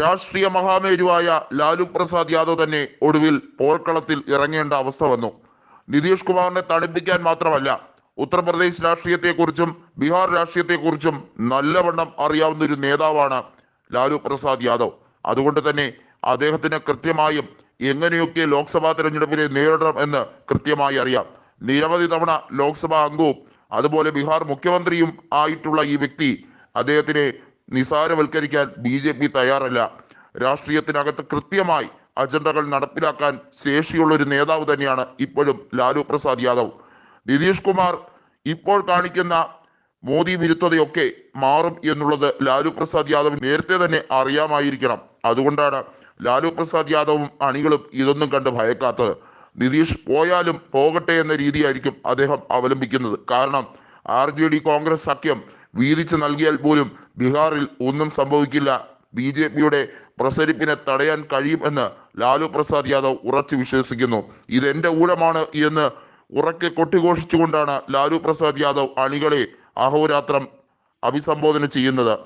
രാഷ്ട്രീയ മഹാമേരുവായ ലാലു പ്രസാദ് യാദവ് തന്നെ ഒടുവിൽ പോർക്കളത്തിൽ ഇറങ്ങേണ്ട അവസ്ഥ വന്നു. നിതീഷ് കുമാറിനെ തണുപ്പിക്കാൻ മാത്രമല്ല ഉത്തർപ്രദേശ് രാഷ്ട്രീയത്തെക്കുറിച്ചും ബീഹാർ രാഷ്ട്രീയത്തെക്കുറിച്ചും നല്ലവണ്ണം അറിയാവുന്ന ഒരു നേതാവാണ് ലാലു പ്രസാദ് യാദവ്. അതുകൊണ്ട് തന്നെ അദ്ദേഹത്തിന് കൃത്യമായും എങ്ങനെയൊക്കെ ലോക്സഭാ തെരഞ്ഞെടുപ്പിനെ നേരിടണം എന്ന് കൃത്യമായി അറിയാം. നിരവധി തവണ ലോക്സഭാ അംഗവും അതുപോലെ ബീഹാർ മുഖ്യമന്ത്രിയും ആയിട്ടുള്ള ഈ വ്യക്തി അദ്ദേഹത്തിനെ നിസാരവൽക്കരിക്കാൻ ബി ജെ പി തയ്യാറല്ല. രാഷ്ട്രീയത്തിനകത്ത് കൃത്യമായി അജണ്ടകൾ നടപ്പിലാക്കാൻ ശേഷിയുള്ള ഒരു നേതാവ് തന്നെയാണ് ഇപ്പോഴും ലാലു പ്രസാദ് യാദവ്. നിതീഷ് കുമാർ ഇപ്പോൾ കാണിക്കുന്ന മോദി വിരുദ്ധതയൊക്കെ മാറും എന്നുള്ളത് ലാലു പ്രസാദ് യാദവ് നേരത്തെ തന്നെ അറിയാമായിരിക്കണം. അതുകൊണ്ടാണ് ലാലു പ്രസാദ് യാദവും അണികളും ഇതൊന്നും കണ്ട് ഭയക്കാത്തത്. നിതീഷ് പോയാലും പോകട്ടെ എന്ന രീതിയായിരിക്കും അദ്ദേഹം അവലംബിക്കുന്നത്. കാരണം ആർ ജെ ഡി കോൺഗ്രസ് സഖ്യം വീതിച്ച് നൽകിയാൽ പോലും ബീഹാറിൽ ഒന്നും സംഭവിക്കില്ല. ബി ജെ പിയുടെ പ്രസരിപ്പിനെ തടയാൻ കഴിയും എന്ന് ലാലു പ്രസാദ് യാദവ് ഉറച്ചു വിശ്വസിക്കുന്നു. ഇതെന്റെ ഊഴമാണ് എന്ന് ഉറക്കെ കൊട്ടിഘോഷിച്ചുകൊണ്ടാണ് ലാലു പ്രസാദ് യാദവ് അണികളെ അഹോരാത്രം അഭിസംബോധന ചെയ്യുന്നത്.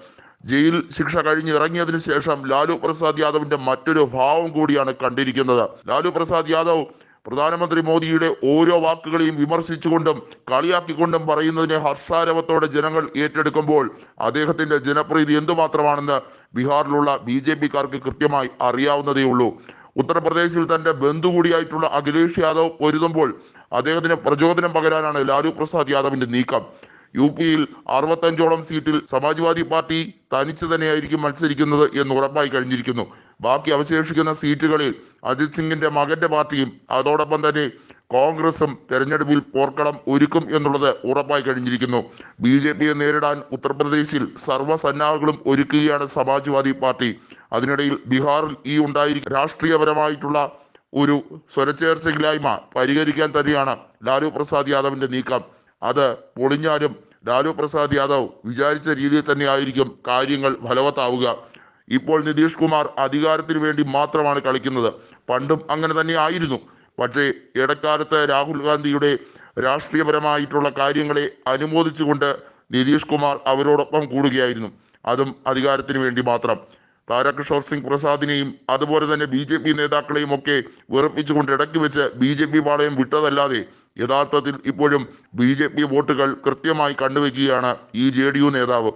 ജയിൽ ശിക്ഷ കഴിഞ്ഞ് ഇറങ്ങിയതിന് ശേഷം ലാലു പ്രസാദ് യാദവിന്റെ മറ്റൊരു ഭാവം കൂടിയാണ് കണ്ടിരിക്കുന്നത്. ലാലു പ്രസാദ് യാദവ് പ്രധാനമന്ത്രി മോദിയുടെ ഓരോ വാക്കുകളെയും വിമർശിച്ചുകൊണ്ടും കളിയാക്കിക്കൊണ്ടും പറയുന്നതിനെ ഹർഷാരവത്തോടെ ജനങ്ങൾ ഏറ്റെടുക്കുമ്പോൾ അദ്ദേഹത്തിന്റെ ജനപ്രീതി എന്തുമാത്രമാണെന്ന് ബീഹാറിലുള്ള ബി ജെ പിക്കാർക്ക് കൃത്യമായി അറിയാവുന്നതേ ഉള്ളൂ. ഉത്തർപ്രദേശിൽ തന്റെ ബന്ധു കൂടിയായിട്ടുള്ള അഖിലേഷ് യാദവ് പൊരുതുമ്പോൾ അദ്ദേഹത്തിന് പ്രചോദനം പകരാനാണ് ലാലു പ്രസാദ് യാദവിന്റെ നീക്കം. യു പിയിൽ അറുപത്തഞ്ചോളം സീറ്റിൽ സമാജ്വാദി പാർട്ടി തനിച്ച് തന്നെയായിരിക്കും മത്സരിക്കുന്നത് എന്ന് ഉറപ്പായി കഴിഞ്ഞിരിക്കുന്നു. ബാക്കി അവശേഷിക്കുന്ന സീറ്റുകളിൽ അജിത് സിംഗിന്റെ മകന്റെ പാർട്ടിയും അതോടൊപ്പം തന്നെ കോൺഗ്രസും തെരഞ്ഞെടുപ്പിൽ പോർക്കളം ഒരുക്കും എന്നുള്ളത് ഉറപ്പായി കഴിഞ്ഞിരിക്കുന്നു. ബി ജെ പിയെ നേരിടാൻ ഉത്തർപ്രദേശിൽ സർവസന്നാഹങ്ങളും ഒരുക്കുകയാണ് സമാജ്വാദി പാർട്ടി. അതിനിടയിൽ ബീഹാറിൽ ഈ ഉണ്ടായി രാഷ്ട്രീയപരമായിട്ടുള്ള ഒരു സ്വരച്ചേർച്ചയില്ലായ്മ പരിഹരിക്കാൻ തന്നെയാണ് ലാലു പ്രസാദ് യാദവിന്റെ നീക്കം. അത് പൊളിഞ്ഞാലും ലാലു പ്രസാദ് യാദവ് വിചാരിച്ച രീതിയിൽ തന്നെ ആയിരിക്കും കാര്യങ്ങൾ ഫലവത്താവുക. ഇപ്പോൾ നിതീഷ് കുമാർ അധികാരത്തിന് വേണ്ടി മാത്രമാണ് കളിക്കുന്നത്. പണ്ടും അങ്ങനെ തന്നെ ആയിരുന്നു. പക്ഷേ ഇടക്കാലത്ത് രാഹുൽ ഗാന്ധിയുടെ രാഷ്ട്രീയപരമായിട്ടുള്ള കാര്യങ്ങളെ അനുമോദിച്ചുകൊണ്ട് നിതീഷ് കുമാർ അവരോടൊപ്പം കൂടുകയായിരുന്നു. അതും അധികാരത്തിന് വേണ്ടി മാത്രം. താരകിഷോർ സിംഗ് പ്രസാദിനെയും അതുപോലെ തന്നെ ബി ജെ പി നേതാക്കളെയും ഒക്കെ വെറുപ്പിച്ചുകൊണ്ട് ഇടയ്ക്ക് വെച്ച് ബി ജെ പി പാളയം വിട്ടതല്ലാതെ യഥാർത്ഥത്തിൽ ഇപ്പോഴും ബി ജെ പി വോട്ടുകൾ കൃത്യമായി കണ്ടുവയ്ക്കുകയാണ് ഈ ജെ ഡി യു നേതാവ്.